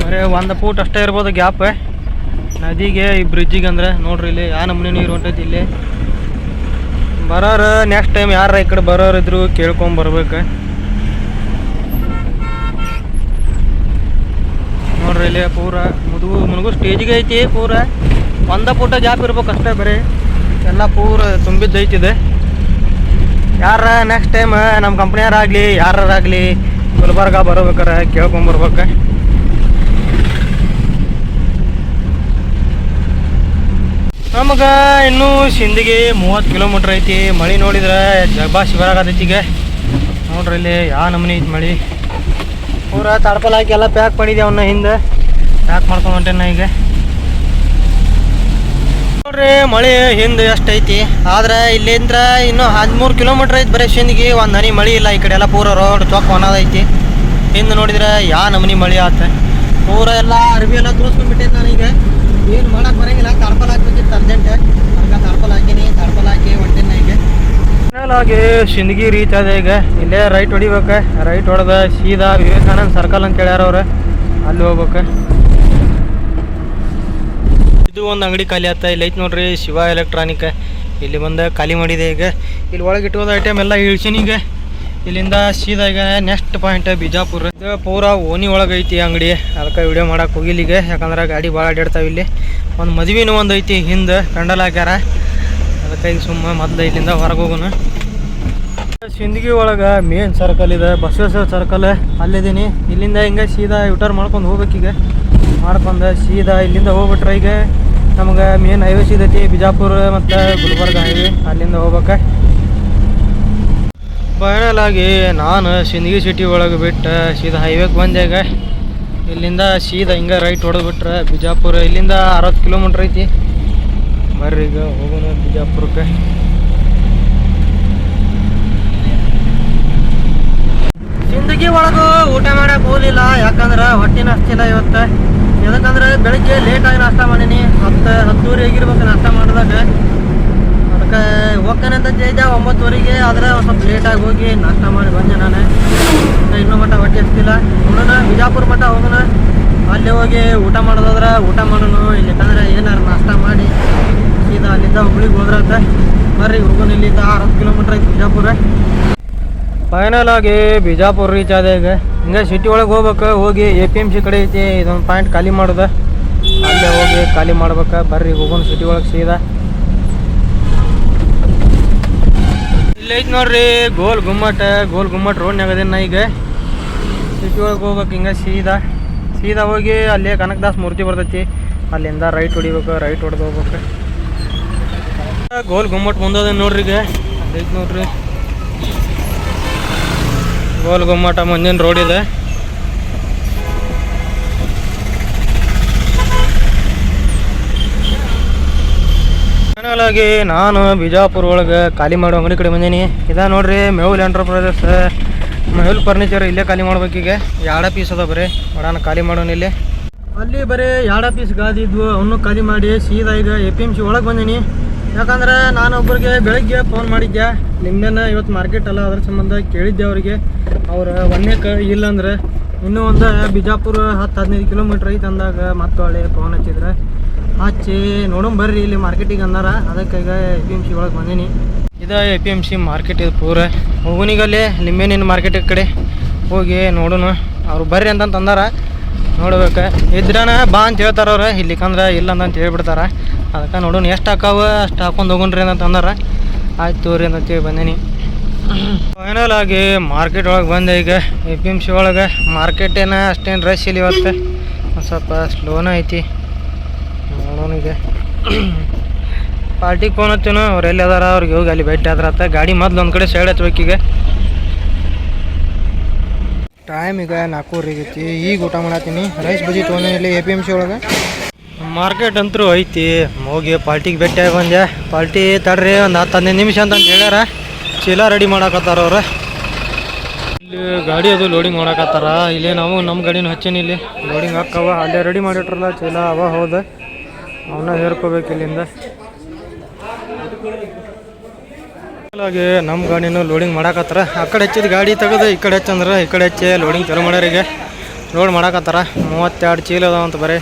ಬರೀ ಒಂದು ಫೂಟ್ ಅಷ್ಟೇ ಇರ್ಬೋದು ಗ್ಯಾಪ್. ನದಿಗೆ, ಈ ಬ್ರಿಡ್ಜಿಗೆ ಅಂದ್ರೆ ನೋಡ್ರಿ ಇಲ್ಲಿ, ಆ ನಮ್ನಿ ನೀರು ಹೊಂಟೈತಿ ಇಲ್ಲಿ. ಬರೋರು ನೆಕ್ಸ್ಟ್ ಟೈಮ್ ಯಾರ ಈ ಕಡೆ ಬರೋರು ಇದ್ರು ಕೇಳ್ಕೊಂಡ್ ಬರ್ಬೇಕು ನೋಡ್ರಿ ಇಲ್ಲಿ ಪೂರ ಮುದುಗು ಮುನುಗು ಸ್ಟೇಜಿಗೆ ಐತಿ ಪೂರ. ಒಂದ ಪುಟ ಗ್ಯಾಪ್ ಇರ್ಬೇಕು ಅಷ್ಟೇ ಬರೀ. ಎಲ್ಲ ಪೂರ ತುಂಬಿದ್ದೈತಿದೆ ಯಾರ ನೆಕ್ಸ್ಟ್ ಟೈಮ್ ನಮ್ಮ ಕಂಪ್ನಿಯಾರಾಗಲಿ ಯಾರಾಗಲಿ ಗುಲ್ಬರ್ಗ ಬರ್ಬೇಕಾರೆ ಕೇಳ್ಕೊಂಬರ್ಬೇಕು. ನಮಗೆ ಇನ್ನೂ ಸಿಂದಿಗೆ ಮೂವತ್ತು ಕಿಲೋಮೀಟ್ರ್ ಐತಿ. ಮಳೆ ನೋಡಿದ್ರೆ ಜಬ್ಬಾ ಈಗ. ನೋಡ್ರಿ ಇಲ್ಲಿ ಯಾವ ನಮೂನಿ ಐತಿ ಮಳೆ. ಪೂರ ತಾಡ್ಪಲ್ ಹಾಕಿ ಎಲ್ಲ ಪ್ಯಾಕ್ ಮಾಡಿದೆ ಅವನ್ನ ಹಿಂದೆ. ಪ್ಯಾಕ್ ಮಾಡ್ಕೊಂಡು ಹೊಂಟೇನ ಈಗ. ನೋಡ್ರಿ, ಮಳೆ ಹಿಂದೆ ಎಷ್ಟು ಐತಿ ಆದ್ರೆ ಇಲ್ಲಿಂದ್ರ ಇನ್ನೂ ಹದಿಮೂರು ಕಿಲೋಮೀಟ್ರ್ ಐತಿ ಬರೀ ಶಿಂದಿಗೆ. ಒಂದು ಹನಿ ಮಳೆ ಇಲ್ಲ ಈ ಕಡೆ ಎಲ್ಲ ಪೂರ ರೋಡ್ ಚೊಕ್ ಒಣದೈತಿ ಹಿಂದೆ ನೋಡಿದ್ರೆ ಯಾ ನಮೂನಿ ಮಳೆ ಆತ. ಪೂರ ಎಲ್ಲ ಅರ್ಬಿ ಎಲ್ಲ ತೋರಿಸ್ಕೊಂಡ್ಬಿಟ್ಟೈತೆ ನಾನೀಗ ಏನು ಮಾಡಕ್ ಬರಂಗಿಲ್ಲ, ತಾಡ್ಪಲ್ ಹಾಕ್ಬೇಕಿತ್ತು ಅರ್ಜೆಂಟ್. ಅದಕ್ಕೆ ತಾಡ್ಪಲ್ ಹಾಕಿನಿ, ತಾಡ್ಪಲ್ ಹಾಕಿ ಹೊಂಟೇನ ಈಗ. ಹಾಗೆ ಶಿಂದಗಿ ರೀಚ್ ಆದ ಈಗ. ಇಲ್ಲೇ ರೈಟ್ ಹೊಡಿಬೇಕು. ರೈಟ್ ಹೊಡೆದ ಸೀದಾ ವಿವೇಕಾನಂದ ಸರ್ಕಲ್ ಅಂತ ಹೇಳ್ಯಾರ ಅವ್ರು. ಅಲ್ಲಿ ಹೋಗ್ಬೇಕು. ಇದು ಒಂದು ಅಂಗಡಿ ಖಾಲಿ ಆತ. ಇಲ್ಲಿ ಐತಿ ನೋಡ್ರಿ ಶಿವ ಎಲೆಕ್ಟ್ರಾನಿಕ್ ಇಲ್ಲಿ ಬಂದ ಖಾಲಿ ಮಾಡಿದೆ ಈಗ. ಇಲ್ಲಿ ಒಳಗೆ ಇಟ್ಕೋದ ಐಟಮ್ ಎಲ್ಲ ಇಳ್ಸಿನೀಗ ಇಲ್ಲಿಂದ ಸೀದಾ ಈಗ ನೆಕ್ಸ್ಟ್ ಪಾಯಿಂಟ್ ಬಿಜಾಪುರ. ಇದು ಪೂರ ಓನಿ ಒಳಗೆ ಐತಿ ಅಂಗಡಿ. ಅದಕ್ಕೆ ವಿಡಿಯೋ ಮಾಡಕ್ಕೆ ಈಗ. ಯಾಕಂದ್ರೆ ಗಾಡಿ ಭಾಳ ಅಡ್ಡಾಡ್ತಾವೆ ಇಲ್ಲಿ. ಒಂದು ಮದ್ವಿನೂ ಒಂದು ಐತಿ ಹಿಂದೆ. ಕಂಡಲ್ ಹಾಕ್ಯಾರ. ಅದಕ್ಕೆ ಸುಮ್ಮನೆ ಸುಮ್ಮ ಮೊದ್ಲು ಇಲ್ಲಿಂದ ಹೊರಗೆ ಹೋಗೋಣ. ಸಿಂದಗಿ ಒಳಗೆ ಮೇನ್ ಸರ್ಕಲ್ ಇದೆ, ಬಸವೇಶ್ವರ ಸರ್ಕಲ್ ಅಲ್ಲಿದ್ದೀನಿ. ಇಲ್ಲಿಂದ ಹಿಂಗೆ ಸೀದಾ ಯೂಟರ್ ಮಾಡ್ಕೊಂಡು ಹೋಗ್ಬೇಕೀಗ ಮಾಡ್ಕೊಂಡು ಸೀದಾ ಇಲ್ಲಿಂದ ಹೋಗ್ಬಿಟ್ರೆ ಈಗ ನಮಗೆ ಮೇನ್ ಹೈವೇ ಸಿಗೈತಿ ಬಿಜಾಪುರ ಮತ್ತು ಗುಲ್ಬರ್ಗ ಹೈವೇ ಅಲ್ಲಿಂದ ಹೋಗ್ಬೇಕ. ಫೈನಲ್ ಆಗಿ ನಾನು ಸಿಂದಗಿ ಸಿಟಿ ಒಳಗೆ ಬಿಟ್ಟು ಸೀದಾ ಹೈವೇಗೆ ಬಂದಾಗ ಇಲ್ಲಿಂದ ಸೀದಾ ಹಿಂಗೆ ರೈಟ್ ಹೊಡೆದ್ಬಿಟ್ರೆ ಬಿಜಾಪುರ. ಇಲ್ಲಿಂದ ಅರವತ್ತು ಕಿಲೋಮೀಟ್ರ್ ಐತಿ. ಬರ್ರಿ, ಈಗ ಹೋಗೋಣ ಬಿಜಾಪುರಕ್ಕೆ. ಜಿಂದಗಿ ಒಳಗೂ ಊಟ ಮಾಡಕ್ ಹೋಗಲಿಲ್ಲ, ಯಾಕಂದ್ರೆ ಹೊಟ್ಟೆ ನಾಷ್ಟಿಲ್ಲ ಇವತ್ತು. ಯಾಕಂದ್ರೆ ಬೆಳಿಗ್ಗೆ ಲೇಟಾಗಿ ನಾಷ್ಟ ಮಾಡೀನಿ, ಹತ್ತು ಹತ್ತೂರಿ ಆಗಿರ್ಬೇಕು ನಾಷ್ಟ ಮಾಡಿದಾಗ. ಅದಕ್ಕೆ ಹೋಗ್ತಾನಂತ ಜೈದ ಒಂಬತ್ತುವರೆಗೆ ಆದ್ರೆ ಸ್ವಲ್ಪ ಲೇಟಾಗಿ ಹೋಗಿ ನಾಷ್ಟ ಮಾಡಿ ಬಂದೆ ನಾನು. ಇನ್ನೂ ಮಟ್ಟ ಹೊಟ್ಟೆ ಹಚ್ತಿಲ್ಲ. ನೋಡೋಣ, ಬಿಜಾಪುರ ಮಟ್ಟ ಹೋಗೋಣ. ಅಲ್ಲಿ ಹೋಗಿ ಊಟ ಮಾಡೋದಾದ್ರೆ ಊಟ ಮಾಡೋಣ ಇಲ್ಲಿ ಯಾಕಂದ್ರೆ ಏನಾರು ನಾಷ್ಟ ಮಾಡಿ. ಸೀದಾ ಅಲ್ಲಿಂದ ಹುಬ್ಳಿಗೆ ಹೋದ್ರಂತ. ಬರ್ರಿ ಹೋಗೋಣ ಇಲ್ಲಿಂದ ಅರವತ್ತು ಕಿಲೋಮೀಟ್ರ್ ಐತೆ ಬಿಜಾಪುರ ಫೈನಲ್ ಆಗಿ ಬಿಜಾಪುರ ರೀಚ್ ಆದ ಈಗ. ಹಿಂಗೆ ಸಿಟಿ ಒಳಗೆ ಹೋಗ್ಬೇಕು, ಹೋಗಿ ಎ ಪಿ ಎಂ ಸಿ ಕಡೆ ಐತಿ, ಇದೊಂದು ಪಾಯಿಂಟ್ ಖಾಲಿ ಮಾಡೋದ. ಅಲ್ಲೇ ಹೋಗಿ ಖಾಲಿ ಮಾಡ್ಬೇಕು, ಬರ್ರಿ ಹೋಗೋಣ ಸಿಟಿ ಒಳಗೆ ಸೀದಾ. ಇಲ್ಲೈತೆ ನೋಡ್ರಿ, ಗೋಲ್ ಗುಮ್ಮಟ, ಗೋಲ್ ಗುಮ್ಮಟ್ ರೋಡ್ ಅದೇನ ಈಗ. ಸಿಟಿ ಒಳಗೆ ಹೋಗ್ಬೇಕು ಹಿಂಗೆ ಸೀದಾ. ಸೀದಾ ಹೋಗಿ ಅಲ್ಲೇ ಕನಕದಾಸ್ ಮೂರ್ತಿ ಬರ್ತೈತಿ. ಅಲ್ಲಿಂದ ರೈಟ್ ಹೊಡಿಬೇಕು ರೈಟ್ ಹೊಡೆದು ಹೋಗ್ಬೇಕು. ಗೋಲ್ ಗುಮ್ಮಟ್ ಮುಂದದ ನೋಡ್ರಿ ಈಗ. ನೋಡ್ರಿ. ಗೋಲ್ ಗುಮ್ಮಟ ಮುಂದಿನ ರೋಡ್ ಇದೆ. ನಾನು ಬಿಜಾಪುರ ಒಳಗೆ ಖಾಲಿ ಮಾಡೋ ಅಂಗಡಿ ಕಡೆ ಬಂದೀನಿ. ಇದ ನೋಡ್ರಿ ಮೆಹುಲ್ ಎಂಟರ್ಪ್ರೈಸಸ್ ಮೆಹುಲ್ ಫರ್ನಿಚರ್ ಇಲ್ಲೇ ಖಾಲಿ ಮಾಡ್ಬೇಕೀಗ ಎರಡ ಪೀಸ್ ಅದ ಬರೀ? ಒಡಾನ ಖಾಲಿ ಮಾಡೋಣ ಇಲ್ಲಿ. ಅಲ್ಲಿ ಬರೀ ಎರಡ ಪೀಸ್ ಗಾದಿ ಇದ್ವು. ಅವನು ಖಾಲಿ ಮಾಡಿ ಸೀದಾ ಈಗ ಎ ಪಿ ಎಂ ಸಿ ಒಳಗೆ ಬಂದೀನಿ. ಯಾಕಂದ್ರೆ ನಾನು ಒಬ್ಬರಿಗೆ ಬೆಳಗ್ಗೆ ಫೋನ್ ಮಾಡಿದ್ದೆ. ನಿಮ್ದೇನ ಇವತ್ತು ಮಾರ್ಕೆಟ್ ಅಲ್ಲ, ಅದ್ರ ಸಂಬಂಧ ಕೇಳಿದ್ದೆ ಅವರಿಗೆ. ಅವ್ರು ಒಂದೇಕ ಇಲ್ಲ ಅಂದ್ರೆ ಇನ್ನೂ ಒಂದು ಬಿಜಾಪುರ ಹತ್ತು ಹದಿನೈದು ಕಿಲೋಮೀಟ್ರ್ ಐತೆ ಅಂದಾಗ ಮತ್ತೆ ಹಳ್ಳಿ ಫೋನ್ ಹಚ್ಚಿದ್ರೆ. ಹಚ್ಚಿ ನೋಡೋಣ ಬರ್ರಿ, ಇಲ್ಲಿ ಮಾರ್ಕೆಟಿಗೆ ಅಂದಾರ. ಅದಕ್ಕೆ ಈಗ ಎ ಪಿ ಎಂ ಸಿ ಒಳಗೆ ಬಂದೀನಿ. ಇದು A P M C market ಇದು ಪೂರ. ಹೋಗುನಿಗಲ್ಲಿ ಲಿಂಬೆನಿನ ಮಾರ್ಕೆಟ್ ಕಡೆ ಹೋಗಿ ನೋಡೋಣ. ಅವ್ರು ಬರ್ರಿ ಅಂತಂತಂದಾರ. ನೋಡ್ಬೇಕು. ಇದ್ರನ ಬಾ ಅಂತ ಹೇಳ್ತಾರ ಅವ್ರು. ಇಲ್ಲಿಕಂದ್ರೆ ಇಲ್ಲ ಅಂತ ಹೇಳ್ಬಿಡ್ತಾರ. ಅದಕ್ಕೆ ನೋಡೋಣ, ಎಷ್ಟು ಹಾಕಾವ, ಅಷ್ಟು ಹಾಕೊಂಡು ಹೋಗೋಣ್ರಿ ಅಂತ ಅಂದಾರ. ಆಯ್ತು ತೋರಿ ಅಂತ ಬಂದೇನಿ. ಫೈನಲ್ ಆಗಿ ಮಾರ್ಕೆಟ್ ಒಳಗೆ ಬಂದೆ ಈಗ. ಎ ಪಿ ಎಂ ಸಿ ಒಳಗೆ ಮಾರ್ಕೆಟ್ ಏನ ಅಷ್ಟೇನು ರಶ್ ಇಲ್ಲ ಇವತ್ತು. ಒಂದು ಸ್ವಲ್ಪ ಸ್ಲೋನ ಐತಿ. ನೋಡೋಣ ಈಗ. ಪಾರ್ಟಿಗೆ ಫೋನ್ ಹಚ್ಚೋನು, ಅವ್ರು ಎಲ್ಲಿ ಅದಾರ, ಅವ್ರಿಗೆ ಹೋಗಿ ಅಲ್ಲಿ ಭೇಟಿ ಆದ್ರತ್ತ ಗಾಡಿ ಮೊದ್ಲು ಒಂದು ಕಡೆ ಸೈಡ್ ಹಚ್ಬೇಕೀಗ ಟೈಮ್ ಈಗ ನಾಲ್ಕೂವರೆ ಆಗೈತಿ ಈಗ ಊಟ ಮಾಡತ್ತೀನಿ ರೈಸ್ ಬಜಿ ತೊಗೊಂಡಿಲ್ಲ ಎ ಪಿ ಎಂ ಸಿ ಒಳಗೆ. ಮಾರ್ಕೆಟ್ ಅಂತೂ ಐತಿ. ಹೋಗಿ ಪಾರ್ಟಿಗೆ ಭೇಟಿಯಾಗಿ ಬಂದೆ. ಪಾರ್ಟಿ ತಡ್ರಿ, ಒಂದು ಹತ್ತು ಹದಿನೈದು ನಿಮಿಷ ಅಂತ ಹೇಳ್ಯಾರ. ಚೀಲ ರೆಡಿ ಮಾಡಾಕತ್ತಾರ ಅವ್ರು. ಇಲ್ಲಿ ಗಾಡಿ ಅದು ಲೋಡಿಂಗ್ ಮಾಡಕತ್ತಾರ. ಇಲ್ಲಿ ನಾವು ನಮ್ಮ ಗಾಡಿನ ಹಚ್ಚೇನಿ ಇಲ್ಲಿ. ಲೋಡಿಂಗ್ ಹಾಕವ. ಅಲ್ಲೇ ರೆಡಿ ಮಾಡಿಟ್ರಲ್ಲ, ಚೀಲ ಅವ, ಹೌದ. ಅವನ್ನ ಹೇರ್ಕೋಬೇಕು ಇಲ್ಲಿಂದ. ಹಾಗೆ ನಮ್ಮ ಗಾಡಿನೂ ಲೋಡಿಂಗ್ ಮಾಡಕತ್ತಾರ. ಆ ಕಡೆ ಹೆಚ್ಚಿದ ಗಾಡಿ ತೆಗೆದು, ಈ ಕಡೆ ಹೆಚ್ಚಂದ್ರೆ ಈ ಕಡೆ ಹಚ್ಚಿ ಲೋಡಿಂಗ್ ಚಲೋ ಮಾಡ್ಯಾರಿಗೆ ಲೋಡ್ ಮಾಡಕತ್ತಾರ. ಮೂವತ್ತೆರಡು ಚೀಲ ಅದಾವಂತ ಬರೀ.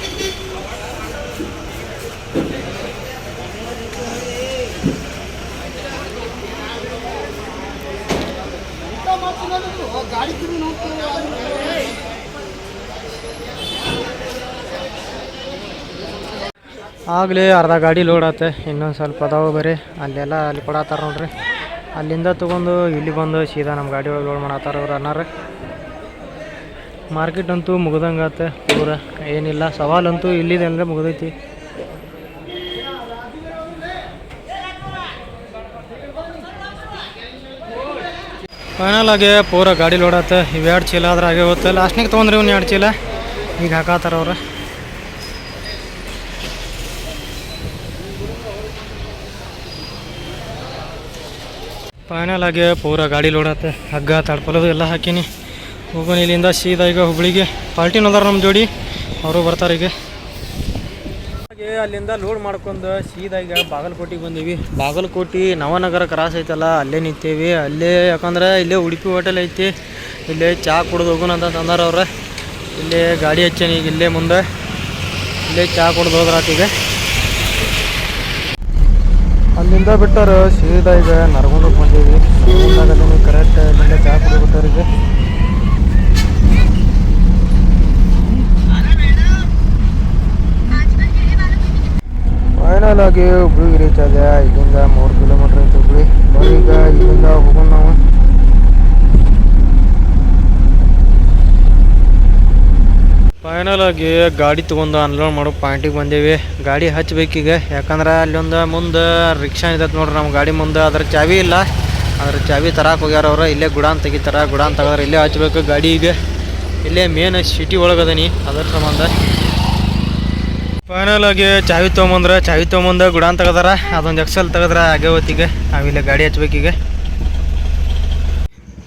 ಆಗಲೇ ಅರ್ಧ ಗಾಡಿ ಲೋಡ್ ಆತ. ಇನ್ನೊಂದು ಸ್ವಲ್ಪ ಅದಾವ ಬರೀ. ಅಲ್ಲೆಲ್ಲ ಅಲ್ಲಿ ಕೊಡತ್ತಾರ ನೋಡ್ರಿ. ಅಲ್ಲಿಂದ ತೊಗೊಂಡು ಇಲ್ಲಿ ಬಂದು ಸೀದಾ ನಮ್ಮ ಗಾಡಿ ಒಳಗೆ ಲೋಡ್ ಮಾಡತ್ತಾರ ಅವ್ರು ಅನ್ನಾರ. ಮಾರ್ಕೆಟ್ ಅಂತೂ ಮುಗ್ದಂಗೆ ಆತ ಪೂರ. ಏನಿಲ್ಲ. ಸವಾಲಂತೂ ಇಲ್ಲಿದೆ ಅಂದರೆ ಮುಗ್ದೈತಿ. ಫೈನಲ್ ಆಗಿ ಪೂರ ಗಾಡಿ ಲೋಡ್ ಆತ. ಇವೆರಡು ಚೀಲ ಆದ್ರೆ ಆಗೇ ಹೋಗುತ್ತೆ ಲಾಸ್ಟ್ನಿಗೆ ತೊಗೊಂಡ್ರಿ ಇವ್ನು ಎರಡು ಚೀಲ. ಈಗ ಹಾಕಾತಾರ ಅವ್ರು. ಫೈನಲ್ ಆಗಿ ಪೂರ ಗಾಡಿ ಲೋಡತ್ತೆ ಹಗ್ಗ ತಡ್ಪಲದು ಎಲ್ಲ ಹಾಕೀನಿ. ಹೋಗೋಣ ಇಲ್ಲಿಂದ ಸೀದಾ ಈಗ ಹುಬ್ಳಿಗೆ. ಪಾರ್ಟಿನ ಅದಾರ ನಮ್ಮ ಜೋಡಿ. ಅವರು ಬರ್ತಾರೆ ಈಗ. ಹಾಗೆ ಅಲ್ಲಿಂದ ಲೋಡ್ ಮಾಡ್ಕೊಂಡು ಸೀದಾ ಈಗ ಬಾಗಲಕೋಟೆಗೆ ಬಂದೀವಿ. ಬಾಗಲಕೋಟೆ ನವನಗರ ಕ್ರಾಸ್ ಐತಲ್ಲ, ಅಲ್ಲೇ ನಿಂತೇವಿ. ಅಲ್ಲೇ ಯಾಕಂದ್ರೆ ಇಲ್ಲೇ ಉಡುಪಿ ಹೋಟೆಲ್ ಐತಿ. ಇಲ್ಲೇ ಚಹಾ ಕುಡ್ದು ಹೋಗೋಣ ಅಂತ ತಂದಾರ ಅವ್ರು. ಇಲ್ಲೇ ಗಾಡಿ ಹಚ್ಚೇನಿ ಈಗ ಇಲ್ಲೇ ಮುಂದೆ. ಇಲ್ಲೇ ಚಹಾ ಕುಡ್ದು ಹೋದ್ರಾತೀಗ ಅಲ್ಲಿಂದ ಬಿಟ್ಟಾರೆ ಸೀದಾ ಈಗ ನರ್ಗೊಂಡೋಗಿ ಬಂದೀವಿ ನಿಮಗೆ ಕರೆಕ್ಟ್ ಇಲ್ಲಿಂದ ಚಾ ಕುಡಿಬಿಟ್ಟಾರ ಬಿಟ್ಟರು ಈಗ ಫೈನಲ್ ಆಗಿ ಹುಬ್ಳಿಗೆ ರೀಚ್ ಆದ ಇಲ್ಲಿಂದ ಮೂರು ಕಿಲೋಮೀಟ್ರ್ ಐತೆ ಹುಬ್ಳಿ ಬರೀ ಈಗ ಇಲ್ಲಿಂದ ಹೋಗೋಣ ನಾವು ಫೈನಲ್ ಆಗಿ ಗಾಡಿ ತೊಗೊಂಡು ಅನ್ಲೋಡ್ ಮಾಡೋ ಪಾಯಿಂಟಿಗೆ ಬಂದೇವಿ. ಗಾಡಿ ಹಚ್ಬೇಕೀಗ ಯಾಕಂದ್ರೆ ಅಲ್ಲೊಂದು ಮುಂದೆ ರಿಕ್ಷಾ ಇದೆ ನೋಡ್ರಿ ನಮ್ಮ ಗಾಡಿ ಮುಂದೆ ಅದ್ರ ಚಾವಿ ಇಲ್ಲ. ಅದ್ರ ಚಾವಿ ತರಕ್ಕೆ ಹೋಗ್ಯಾರ ಅವ್ರು. ಇಲ್ಲೇ ಗುಡಾನ್ ತೆಗಿತಾರ. ಗುಡಾನ್ ತೆಗೆದ್ರೆ ಇಲ್ಲೇ ಹಚ್ಬೇಕು ಗಾಡಿ ಈಗ. ಇಲ್ಲೇ ಮೇನ್ ಸಿಟಿ ಒಳಗದನಿ ಅದರ ಸಂಬಂಧ. ಫೈನಲ್ ಆಗಿ ಚಾವಿ ತೊಗೊಂಬಂದ್ರೆ, ಚಾವಿ ತೊಗೊಂಬಂದು ಗುಡಾನ್ ತೆಗದಾರ. ಅದೊಂದು ಎಕ್ಸೆಲ್ ತೆಗೆದ್ರೆ ಆಗೇ ಹೊತ್ತಿಗೆ ನಾವಿಲ್ಲೇ ಗಾಡಿ ಹಚ್ಬೇಕೀಗ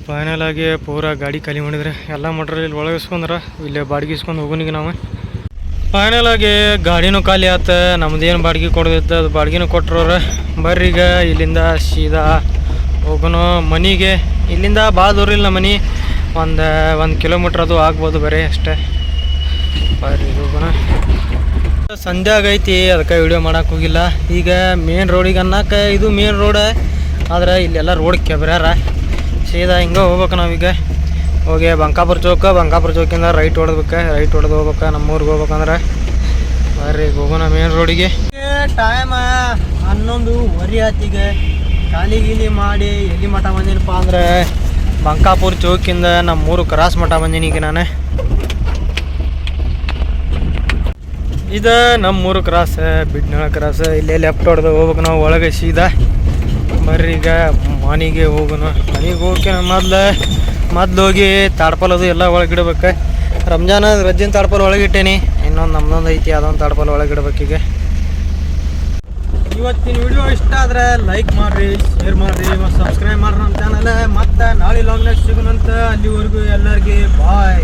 ಫೈನಲ್ ಆಗಿ ಪೂರ ಗಾಡಿ ಖಾಲಿ ಮಾಡಿದ್ರೆ ಎಲ್ಲ ಮಟ್ರಿಯಲ್ ಇಲ್ಲಿ ಒಳಗಿಸ್ಕೊಂಡ್ರ, ಇಲ್ಲೇ ಬಾಡಿಗೆ ಇಸ್ಕೊಂಡು ಹೋಗೋನಿಗೆ ನಾವು. ಫೈನಲ್ ಆಗಿ ಗಾಡಿನೂ ಖಾಲಿ ಆತ ನಮ್ದೇನು ಬಾಡಿಗೆ ಕೊಡೋದಿತ್ತು ಅದು ಬಾಡಿಗೆನೂ ಕೊಟ್ರವ್ರ. ಬರ್ರೀಗ ಇಲ್ಲಿಂದ ಸೀದಾ ಹೋಗೋನು ಮನೆಗೆ. ಇಲ್ಲಿಂದ ಭಾಳ ದೂರ ಇಲ್ಲ ಮನೆ, ಒಂದು ಒಂದು ಕಿಲೋಮೀಟ್ರ್ ಅದು ಆಗ್ಬೋದು ಬರೀ ಅಷ್ಟೇ. ಬರ್ರಿ ಹೋಗೋಣ. ಸಂಜೆ ಆಗೈತಿ ಅದಕ್ಕೆ ವಿಡಿಯೋ ಮಾಡೋಕೆ ಹೋಗಿಲ್ಲ. ಈಗ ಮೇನ್ ರೋಡಿಗೆ ಅನ್ನಕ್ಕೆ ಇದು ಮೇನ್ ರೋಡ ಆದ್ರೆ ಇಲ್ಲೆಲ್ಲ ರೋಡ್ ಕೆಬ್ರ್ಯಾರ. ಸೀದಾ ಹಿಂಗೆ ಹೋಗ್ಬೇಕು ನಾವೀಗ. ಹೋಗಿ ಬಂಕಾಪುರ ಚೌಕ, ಬಂಕಾಪುರ ಚೌಕಿಂದ ರೈಟ್ ಹೊಡೆದ್ಬೇಕು ರೈಟ್ ಹೊಡೆದು ಹೋಗ್ಬೇಕು ನಮ್ಮ ಊರಿಗೆ ಹೋಗ್ಬೇಕಂದ್ರೆ. ಬರ್ರಿ ಹೋಗೋಣ ಮೇನ್ ರೋಡಿಗೆ ಟೈಮ್ ಹನ್ನೊಂದು ವರಿ ಆತಿಗೆ ಖಾಲಿ ಗೀಲಿ ಮಾಡಿ ಎಲ್ಲಿ ಮಠ ಬಂದಿನಪ್ಪ ಅಂದ್ರೆ ಬಂಕಾಪುರ ಚೌಕಿಂದ ನಮ್ಮ ಊರು ಕ್ರಾಸ್ ಮಠ ಬಂದೀನಿ ಈಗ ನಾನು. ಇದು ನಮ್ಮ ಊರು ಕ್ರಾಸ್, ಬಿಡ್ನಳ ಕ್ರಾಸ್, ಇಲ್ಲೇ ಲೆಫ್ಟ್ ಹೊಡೆದು ಹೋಗ್ಬೇಕು ನಾವು ಒಳಗೆ ಸೀದಾ. ಬರ್ರಿ ಈಗ ಮನೆಗೆ ಹೋಗೋಣ. ಮನೆಗೆ ಹೋಗಿ ಮೊದ್ಲು ಮೊದ್ಲು ಹೋಗಿ ತಾಡ್ಪಲ್ ಅದು ಎಲ್ಲ ಒಳಗಿಡ್ಬೇಕು. ರಂಜಾನ್ ರಜ್ಜಿನ ತಾಡ್ಪಲ್ ಒಳಗಿಟ್ಟೇನಿ. ಇನ್ನೊಂದು ನಮ್ದೊಂದು ಐತಿ, ಅದೊಂದು ತಾಡ್ಪಲ್ ಒಳಗಿಡ್ಬೇಕು ಈಗ. ಇವತ್ತಿನ ವಿಡಿಯೋ ಇಷ್ಟ ಆದರೆ ಲೈಕ್ ಮಾಡಿರಿ, ಶೇರ್ ಮಾಡಿರಿ, ಮತ್ತು ಸಬ್ಸ್ಕ್ರೈಬ್ ಮಾಡ್ರಿ ನಮ್ಮ ಚಾನಲ್. ಮತ್ತು ನಾಳೆ ಲಾಗ್ನಾಗ ಸಿಗೋಣಂತ ಅಲ್ಲಿವರೆಗೂ ಎಲ್ಲರಿಗೆ ಬಾಯ್.